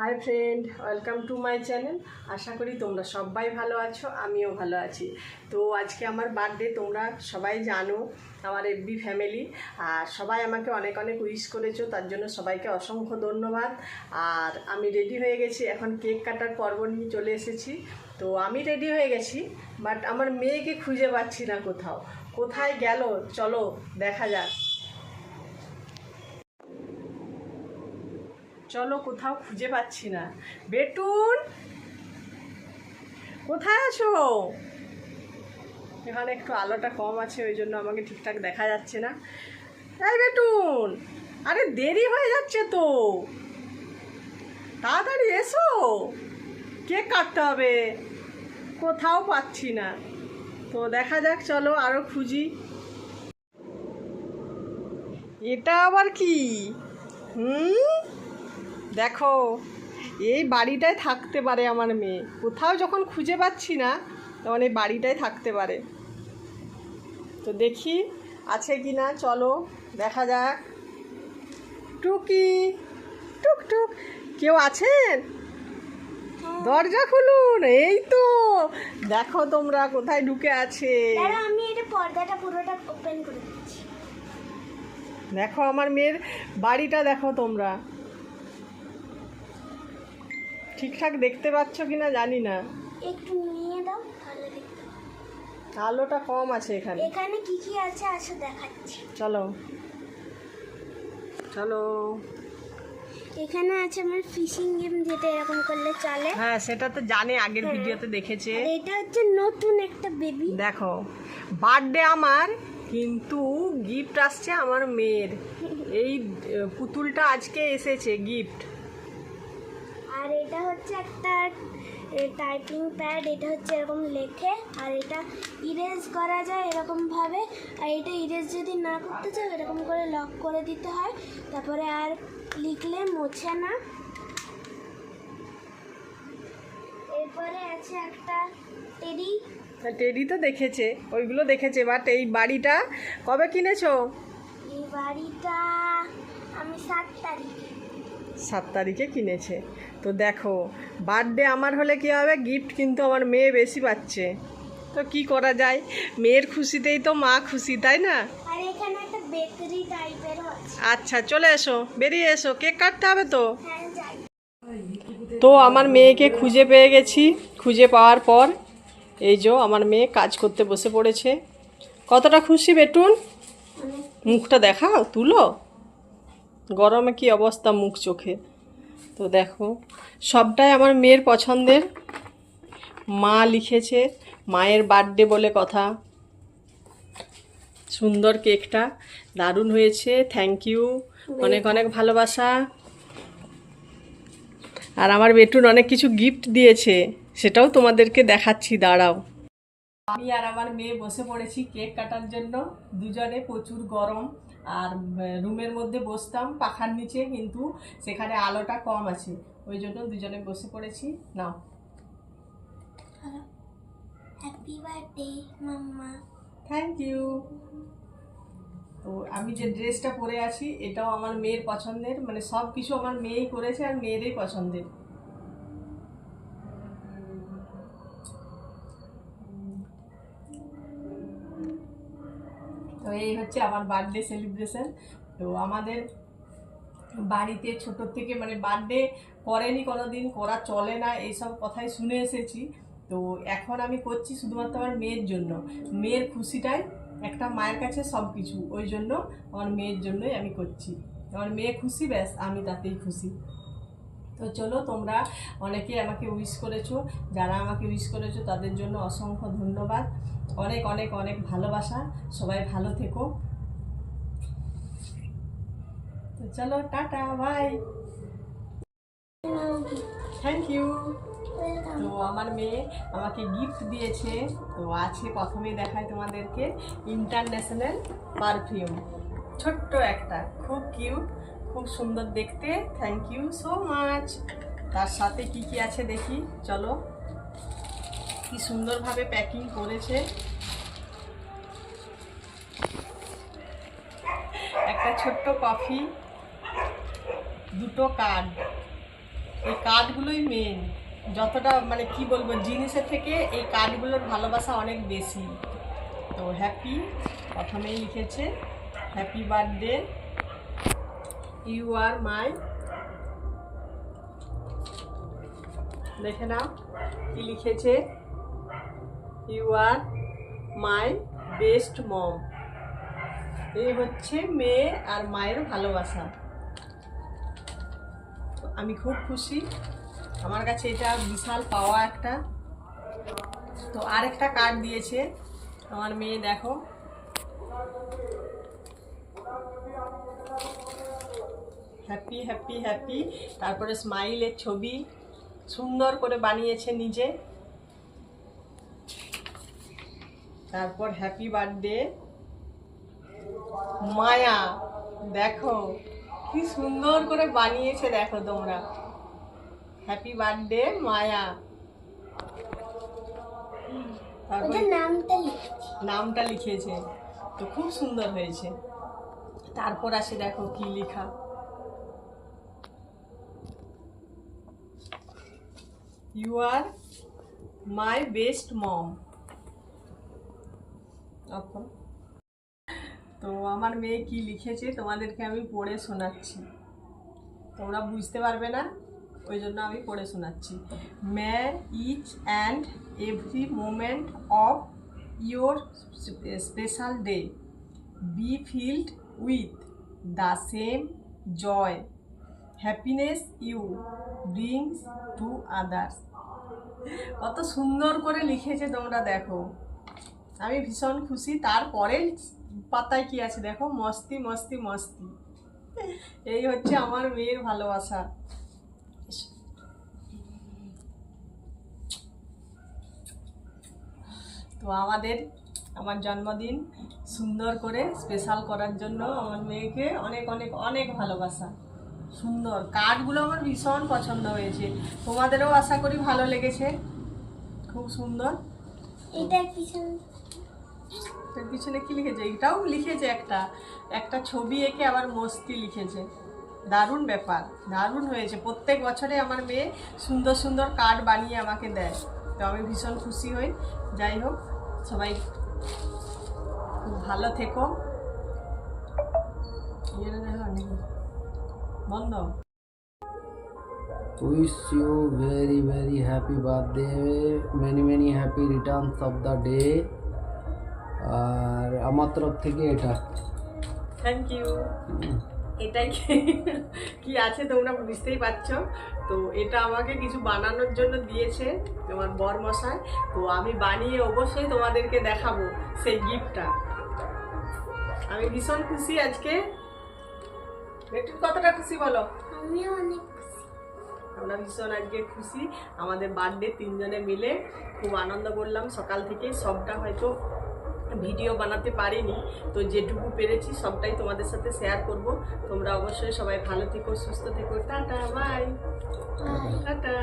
Hi friend, welcome to my channel. আশা করি তোমরা সবাই ভালো আছো, আমিও ভালো আছি। তো আজকে আমার বার্থডে, তোমরা সবাই জানো, আমার এফবি ফ্যামিলি। আর সবাই আমাকে অনেক অনেক উইশ করেছ, তার জন্য সবাইকে অসংখ্য ধন্যবাদ। আর আমি রেডি হয়ে গেছি, এখন কেক কাটার পর্ব নিয়ে চলে এসেছি। তো আমি রেডি হয়ে গেছি, বাট আমার মেয়েকে খুঁজে পাচ্ছি না কোথাও। কোথায় গেল? চলো, দেখা যাক। চলো কোথাও খুঁজে পাচ্ছি না। বেটুন, কোথায় আছো? এখানে একটু আলোটা কম আছে, ওই জন্য আমাকে ঠিকঠাক দেখা যাচ্ছে না। এই বেটুন, আরে দেরি হয়ে যাচ্ছে তো। তাড়াতাড়ি এসো। কেক কাটতে হবে। কোথাও পাচ্ছি না। তো দেখা যাক, চলো আরও খুঁজি। এটা আবার কি? হুম? দেখো এই বাড়িটায় থাকতে পারে আমার মেয়ে। কোথাও যখন খুঁজে পাচ্ছি না তখন এই বাড়িটায় থাকতে পারে। তো দেখি আছে কি না চলো দেখা যাক। টুকি টুক টুক কেউ আছেন? দরজা খুলুন এই তো। দেখো তোমরা কোথায় ঢুকে আছে। আমি এটা পর্দাটা পুরোটা ওপেন করে দিচ্ছি। দেখো আমার মেয়ের বাড়িটা দেখো তোমরা। ঠিকঠাক দেখতে পাচ্ছ কি না জানি না। একটু নিয়ে দাও তাহলে দেখতে আলোটা কম আছে এখানে। এখানে কি কি আছে আসো দেখাচ্ছি। চলো। চলো। এখানে আছে আমার ফিশিং গেম যেটা এরকম করলে চলে। হ্যাঁ সেটা তো জানে আগের হ্যাঁ। ভিডিওতে দেখেছে। এটা হচ্ছে নতুন একটা বেবি দেখো বার্থডে আমার কিন্তু গিফট আসছে আমার মেয়ের। এই পুতুলটা আজকে এসেছে গিফট আর এটা হচ্ছে একটা টাইপিং প্যাড এটা হচ্ছে এরকম লেখে আর এটা ইরেজ করা যায় এরকমভাবে। আর এটা ইরেজ যদি না করতে চাও এরকম করে লক করে দিতে হয়। তারপরে আর লিখলে মোছে না। এরপরে আছে একটা টেডি টেডি তো দেখেছে ওইগুলো দেখেছে। বাট এই বাড়িটা কবে কিনেছো? এই বাড়িটা আমি সাত তারিখ। সাত তারিখে কিনেছে। তো দেখো বার্থডে আমার হলে কী হবে? গিফট কিন্তু আমার মেয়ে বেশি পাচ্ছে। তো কি করা যায়? মেয়ের খুশিতেই তো মা খুশি তাই না? আচ্ছা চলে এসো বেরিয়ে এসো কেক কাটতে হবে তো? হ্যাঁ তো আমার মেয়েকে খুঁজে পেয়ে গেছি খুঁজে পাওয়ার পর এই যে আমার মেয়ে কাজ করতে বসে পড়েছে। কতটা খুশি বেটুন? মুখটা দেখাও তুলো। গরমে কি অবস্থা মুখ চোখে তো দেখো, সবটাই আমার মেয়ের পছন্দের। মা লিখেছে, মায়ের বার্থডে বলে কথা। সুন্দর কেকটা, দারুণ হয়েছে থ্যাংক ইউ অনেক অনেক ভালোবাসা। আর আমার বেটুন অনেক কিছু গিফট দিয়েছে, সেটাও তোমাদেরকে দেখাচ্ছি, দাঁড়াও। আমি আর আমার মেয়ে বসে পড়েছি কেক কাটার জন্য, দুজনে প্রচুর গরম। আর রুমের মধ্যে বসতাম পাখার নিচে কিন্তু সেখানে আলোটা কম আছে। ওই জন্য দুজনে বসে পড়েছি। নাও। Happy birthday mamma thank you তো আমি যে ড্রেসটা পরে আছি এটাও আমার মেয়ের পছন্দের মানে সব কিছু আমার মেয়েই করেছে আর মেয়েরই পছন্দের। তো এই হচ্ছে আমার বার্থডে সেলিব্রেশন তো আমাদের বাড়িতে ছোট থেকে মানে বার্থডে করেনি কোনো দিন করা চলে না, এইসব কথাই শুনে এসেছি। তো এখন আমি করছি শুধুমাত্র আমার মেয়ের জন্য। মেয়ের খুশিটাই একটা মায়ের কাছে সব কিছু ওই জন্য আমার মেয়ের জন্যই আমি করছি। আমার মেয়ে খুশি, ব্যাস, আমি তাতেই খুশি। তো চলো, তোমরা অনেকে আমাকে উইশ করেছ, যারা আমাকে উইশ করেছ, তাদের জন্য অসংখ্য ধন্যবাদ। অনেক অনেক অনেক ভালোবাসা। সবাই ভালো থেকো। তো চলো টাটা বাই থ্যাংক ইউ তো আমার মেয়ে আমাকে গিফট দিয়েছে। তো আছে প্রথমেই দেখায় তোমাদেরকে ইন্টারন্যাশনাল পারফিউম ছোট্ট একটা খুব কিউট খুব সুন্দর দেখতে। থ্যাংক ইউ সো মাচ তার সাথে কি কি আছে দেখি। চলো। কি সুন্দরভাবে প্যাকিং করেছে। একটা ছোট্ট কফি দুটো কার্ড এই কার্ডগুলোই মেন যতটা মানে কি বলব, জিনিসের থেকে এই কার্ডগুলোর ভালোবাসা অনেক বেশি। তো হ্যাপি প্রথমেই লিখেছে happy birthday you are my দেখে নাও, কি লিখেছে? ইউ আর মাই বেস্ট মম এই হচ্ছে মেয়ে আর মায়ের ভালোবাসা। আমি খুব খুশি। আমার কাছে এটা বিশাল পাওয়া একটা। তো আরেকটা কার্ড দিয়েছে। আমার মেয়ে দেখো। হ্যাপি হ্যাপি হ্যাপি তারপরে স্মাইলের ছবি। সুন্দর করে বানিয়েছে নিজে। তারপর হ্যাপি বার্থডে মায়া দেখো কি সুন্দর করে বানিয়েছে দেখো তোমরা। Happy birthday Maya. নামটা নামটা লিখেছে তো খুব সুন্দর হয়েছে। তারপর আসে দেখো কি লেখা। ইউ আর মাই বেস্ট মম তো আমার মেয়ে কি লিখেছে তোমাদেরকে আমি পড়ে শোনাচ্ছি। তোমরা বুঝতে পারবে না, ওই জন্য আমি পড়ে শোনাচ্ছি। May each and every moment of your special day be filled with the same joy happiness you brings to others কত সুন্দর করে লিখেছে তোমরা দেখো। আমি ভীষণ খুশি। তারপরে পাতায় কি আছে দেখো? মস্তি মস্তি মস্তি। এই হচ্ছে আমার মেয়ের ভালোবাসা। তো আমাদের, আমার জন্মদিন সুন্দর করে স্পেশাল করার জন্য আমার মেয়েকে অনেক অনেক অনেক ভালোবাসা। সুন্দর। কার্ডগুলো আমার ভীষণ পছন্দ হয়েছে। তোমাদেরও আশা করি ভালো লেগেছে। খুব সুন্দর। এটা এর পিছনে কি লিখেছে? এটাও লিখেছে একটা একটা ছবি এঁকে আবার মস্তি লিখেছে। দারুণ ব্যাপার, দারুণ হয়েছে। প্রত্যেক বছরে আমার মেয়ে সুন্দর সুন্দর কার্ড বানিয়ে আমাকে দেয়। তো আমি ভীষণ খুশি হই। যাই হোক, সবাই ভালো থেকো? বন্ধ। Wish you very very happy birthday, many many happy returns of the day. আর আমার তরফ থেকে এটা। থ্যাংক ইউ এটাই কি- কি আছে তোমরা বুঝতেই পারছ? তো এটা আমাকে কিছু বানানোর জন্য দিয়েছে তোমার বর মশাই তো আমি বানিয়ে অবশ্যই তোমাদেরকে দেখাবো সেই গিফটটা। আমি ভীষণ খুশি আজকে। একটু কতটা খুশি বলো? আমিও অনেক আমরা ভীষণ আজকে খুশি। আমাদের বার্থডে তিনজনে মিলে খুব আনন্দ করলাম। সকাল থেকে সবটা হয়তো ভিডিও বানাতে পারিনি। তো যেটুকু পেরেছি সবটাই তোমাদের সাথে শেয়ার করব। তোমরা অবশ্যই সবাই ভালো থেকো সুস্থ থেকো। Tata bye tata.